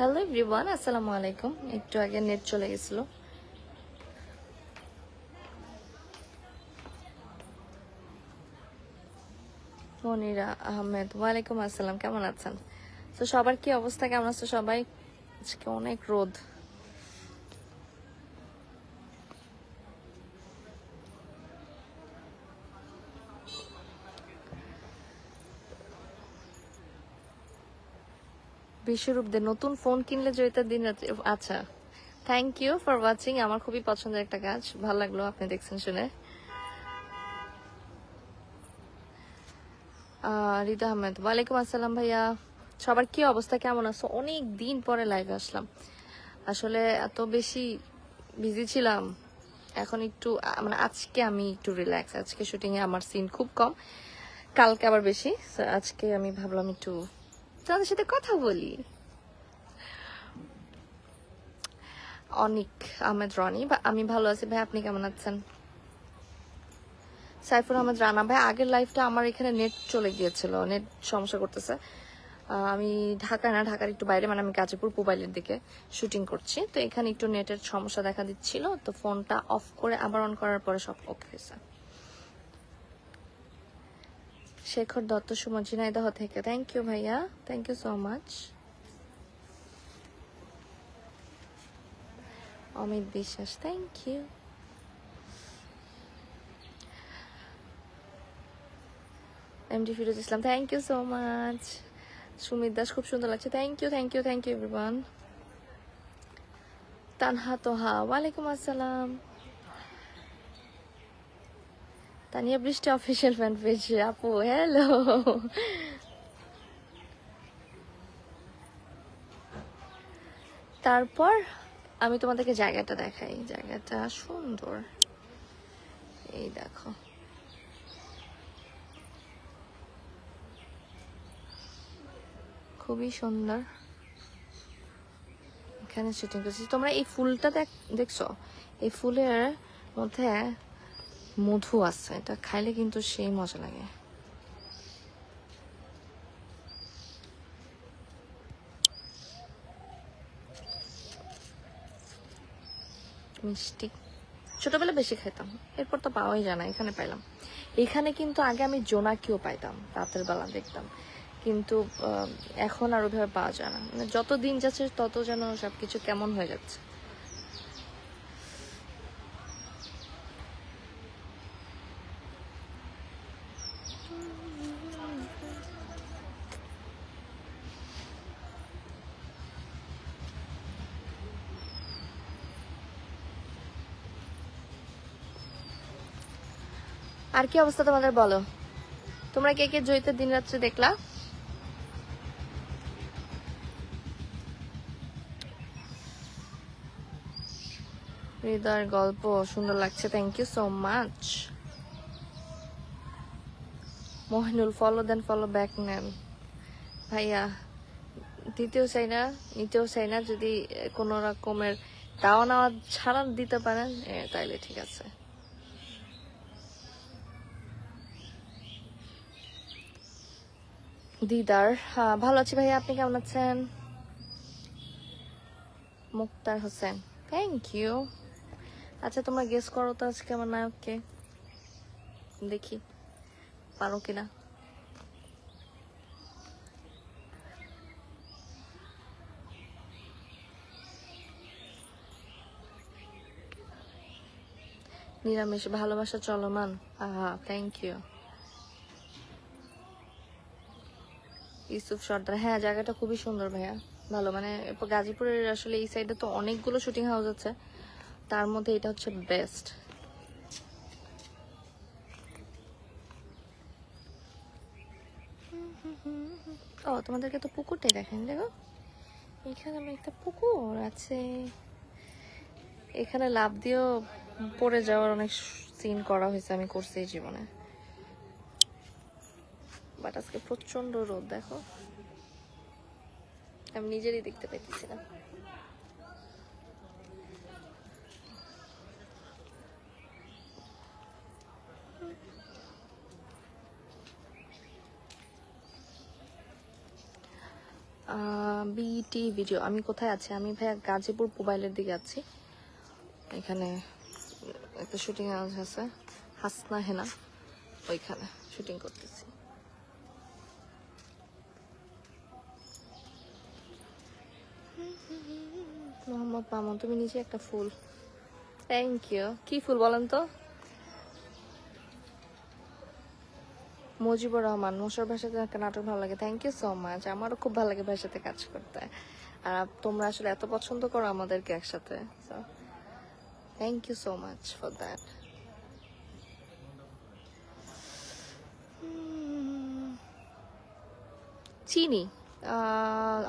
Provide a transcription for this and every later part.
Hello everyone আসসালামু আলাইকুম একটু আগে নেট চলে গেছিল মনিরা আহমেদ ওয়ালাইকুম আসসালাম, কেমন আছেন? তো সবার কি অবস্থা? কেমন আছে সবাই? আজকে অনেক রোদ। বিশ্বরূপ দে নতুন ফোন কিনলে জয়িতা দিন আচ্ছা থ্যাংক ইউ ফর ওয়াচিং আমার খুবই পছন্দের একটা কাজ। ভালো লাগল আপনি দেখছেন শুনে। রিদা আহমেদ, ওয়ালাইকুম আসসালাম ভাইয়া। সবার কি অবস্থা? কেমন আছো? অনেক দিন পরে লাইভে আসলাম। আসলে এত বেশি বিজি ছিলাম। এখন একটু মানে আজকে আমি একটু রিল্যাক্স আজকে শুটিং এ আমার সিন খুব কম। কালকে আবার বেশি। আজকে আমি ভাবলাম একটু তোমাদের সাথে কথা বলি। অনিক আহমেদ রনি, বা আমি ভালো আছি ভাই, আপনি কেমন আছেন? সাইফুর আহমেদ রানা, ভাই, আগের লাইফটা আমার এখানে নেট চলে গিয়েছিল নেট সমস্যা করতেছে। আমি ঢাকা না, ঢাকার একটু বাইরে মানে আমি গাজীপুর মোবাইলের দিকে শুটিং করছি। তো এখানে একটু নেটের সমস্যা দেখা দিচ্ছিল, তো ফোনটা অফ করে আবার অন করার পরে সব ওকে হয়েছে। শেখর দত্ত সুমন ঝিনাইদহ থেকে। থ্যাংক ইউ ভাইয়া। Thank you so much Amit Biswas thank you MD Firoz Islam thank you so much Sumit Das খুব সুন্দর লাগছে। Thank you thank you thank you everyone Tanha Toha, ওয়ালাইকুম আসসালাম। Tania Brishti official fan page আপু hello তারপর আমি তোমাদেরকে জায়গাটা দেখাই। জায়গাটা সুন্দর। এই দেখো। খুবই সুন্দর। এখানে শুটিং করছি। তোমরা এই ফুলটা দেখ দেখছ? এই ফুলের মধ্যে মধু আছে, এটা খাইলে কিন্তু সেই মজা লাগে। মিষ্টি। ছোটবেলা বেশি খাইতাম, এরপর তো পাওয়াই যায় না, এখানে পাইলাম। এখানে কিন্তু আগে আমি জোনাকিও পাইতাম, রাতের বেলা দেখতাম। কিন্তু এখন আর ওইভাবে পাওয়া যায় না। মানে যত দিন যাচ্ছে তত যেন সবকিছু কেমন হয়ে যাচ্ছে। আর কি অবস্থা তোমাদের বলো? তোমরা কে কে জয়িতের দিন রাত্রে দেখলা? হৃদয়ের গল্প, সুন্দর লাগছে thank you so much Mohinul follow then follow back নেন ভাইয়া দিতেও চাই না নিতেও চাই না, যদি কোনো রকমের দাওয়া নেওয়া ছাড়া দিতে পারেন তাইলে ঠিক আছে। দিদার। হ্যাঁ ভালো আছি ভাইয়া, আপনি কেমন আছেন? মুক্তার হোসেন থ্যাংক ইউ আচ্ছা তোমরা গেস করো তো আজকে আমার নায়ককে। দেখি, পারো কিনা? নিরামিষ, ভালোবাসা চলমান। আহা থ্যাংক ইউ ইউসুফ সর্দার। হ্যাঁ জায়গাটা খুবই সুন্দর ভাইয়া। ভালো মানে গাজীপুরের আসলে এই সাইডে তো অনেকগুলো শুটিং হাউস আছে। তার মধ্যে এটা হচ্ছে বেস্ট ও, তোমাদেরকে তো পুকুরটাই দেখেন দেখো। এখানে আমার একটা পুকুর আছে। এখানে লাভ দিয়েও পড়ে যাওয়ার অনেক সিন করা হয়েছে আমি করছি জীবনে। বাট আজকে প্রচণ্ড রোদ, দেখো। আমি নিজেরই দেখতে পাইতেছি না বিটি ভিডিও আমি কোথায় আছি? আমি ভাইয়া গাজীপুর মোবাইলের দিকে আছি। এখানে একটা শুটিং আছে, হাসনা হেনা, ওইখানে শুটিং করতেছি। মোহাম্মদ মামুন, তুমি নিচে একটা ফুল। থ্যাংক ইউ কি ফুল বলেন তো? মুজিবুর রহমান মুসর ভাষাতে একটা নাটক ভালো লাগে। থ্যাংক ইউ সো মাচ আমারও খুব ভালো লাগে ভাষাতে কাজ করতে। আর তোমরা আসলে এত পছন্দ করো আমাদেরকে একসাথে। Thank you so much for that Chini.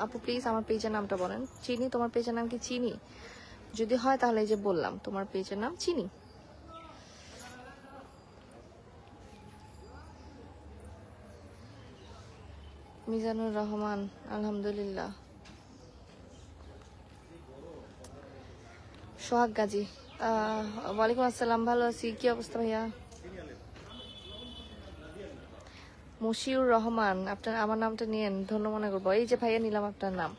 আপু প্লিজ আমার পেজের নামটা বলেন। চিনি? তোমার পেজের নাম কি চিনি? যদি হয় তাহলে এই যে বললাম, তোমার পেজের নাম চিনি। মিজানুর রহমান, আলহামদুলিল্লাহ। সোহাগ গাজী ওয়ালাইকুম আসসালাম, ভালো আছি, কি অবস্থা ভাইয়া? মশিউর রহমান, আপনার, আমার নামটা নিয়েন, ধন্য মনে করব। এই যে ভাইয়া, নিলাম আপনার নাম।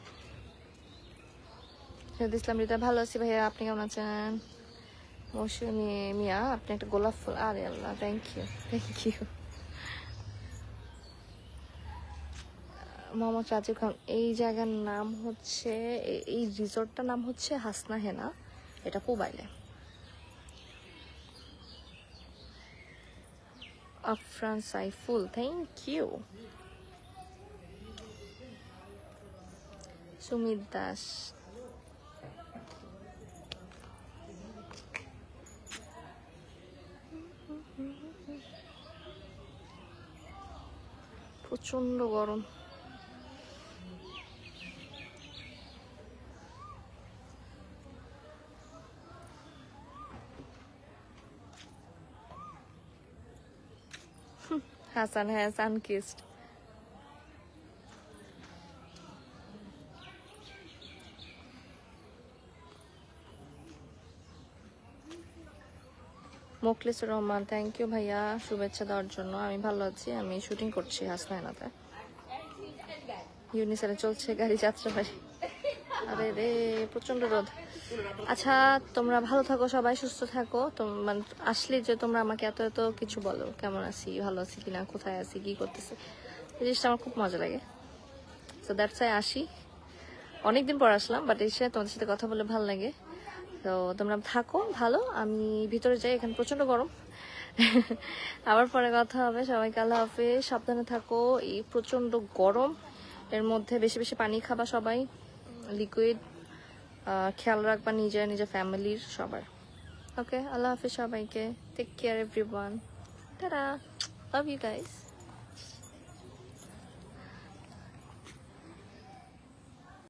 শহীদ ইসলাম রিতা ভালো আছি ভাইয়া, আপনি কেমন আছেন? মশিউর মি- মিয়া, আপনি একটা গোলাপ ফুল, আরে Allah thank you thank you Mohammad Rajib Khan, এই জায়গার নাম হচ্ছে, এই রিসোর্টটার নাম হচ্ছে হাসনা হেনা, এটা পুবাইলে। আফরান সাইফুল থ্যাংক ইউ সুমিত দাস প্রচণ্ড গরম। হাসান হ্যাঁ Sunkist Mokhlesur Rahman thank you ভাইয়া শুভেচ্ছা দেওয়ার জন্য। আমি ভালো আছি আমি শুটিং করছি হাসনায়নাতে। ইউনিসেলে চলছে গাড়ি যাত্রা বাড়ি আরে রে প্রচণ্ড রোদ। আচ্ছা তোমরা ভালো থাকো সবাই, সুস্থ থাকো। মানে আসলে যে তোমরা আমাকে এত এত কিছু বলো, কেমন আছি, ভালো আছি কিনা, কোথায় আছি, কি করতেছি, এই জিনিসটা আমার খুব মজা লাগে। তো দ্যাটস আই আসি। অনেকদিন পর আসলাম বাট এসে তোমাদের সাথে কথা বলে ভালো লাগে। তো তোমরা থাকো ভালো, আমি ভিতরে যাই, এখানে প্রচণ্ড গরম। আবার পরে কথা হবে, সবাইকে আল্লাহ হাফেজ, সাবধানে থাকো, এই প্রচণ্ড গরম। এর মধ্যে বেশি বেশি পানি খাবা সবাই। লিকুইড খেয়াল রাখবা নিজের নিজের ফ্যামিলির সবার। ওকে আল্লাহ হাফিজ সবাইকে। টেক কেয়ার এভরি ওয়ান টাটা লাভ ইউ গাইস